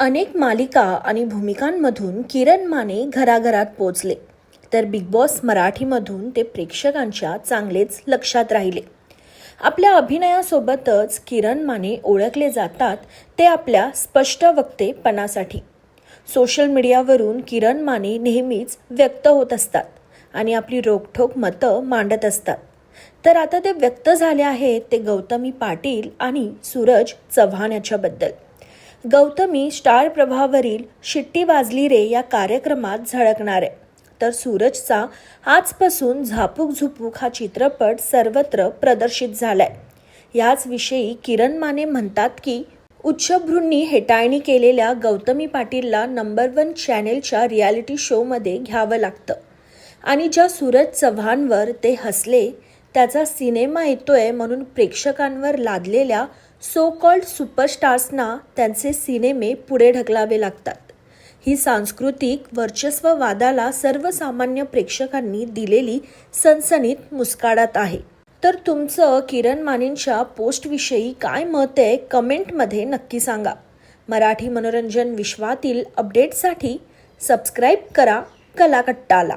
अनेक मालिका आणि भूमिकांमधून किरण माने घराघरात पोचले. तर बिग बॉस मराठीमधून ते प्रेक्षकांच्या चांगलेच लक्षात राहिले. आपल्या अभिनयासोबतच किरण माने ओळखले जातात ते आपल्या स्पष्ट वक्तेपणासाठी. सोशल मीडियावरून किरण माने नेहमीच व्यक्त होत असतात आणि आपली रोखठोक मतं मांडत असतात. तर आता ते व्यक्त झाले आहेत ते गौतमी पाटील आणि सूरज चव्हाण याच्याबद्दल गौतमी स्टार प्रभावरील शिट्टी वाजली रे या कार्यक्रमात झळकणार आहे. तर सूरजचा आजपासून झापूक झुपूक हा चित्रपट सर्वत्र प्रदर्शित झालाय. याच विषयी किरण माने म्हणतात की उच्चभ्रूंनी हेटाळणी केलेल्या गौतमी पाटीलला नंबर वन चॅनेलच्या रियालिटी शोमध्ये घ्यावं लागतं. आणि ज्या सूरज चव्हाणवर ते हसले त्याचा सिनेमा येतोय म्हणून प्रेक्षकांवर लादलेल्या सो कॉल्ड सुपरस्टार्सना त्यांचे सिनेमे पुढे ढकलावे लागतात. ही सांस्कृतिक वर्चस्ववादाला सर्वसामान्य प्रेक्षकांनी दिलेली सनसनीत मुस्काडात आहे. तर तुमचं किरण मानेंच्या पोस्टविषयी काय मत आहे कमेंटमध्ये नक्की सांगा. मराठी मनोरंजन विश्वातील अपडेटसाठी सबस्क्राईब करा कलाकट्टाला.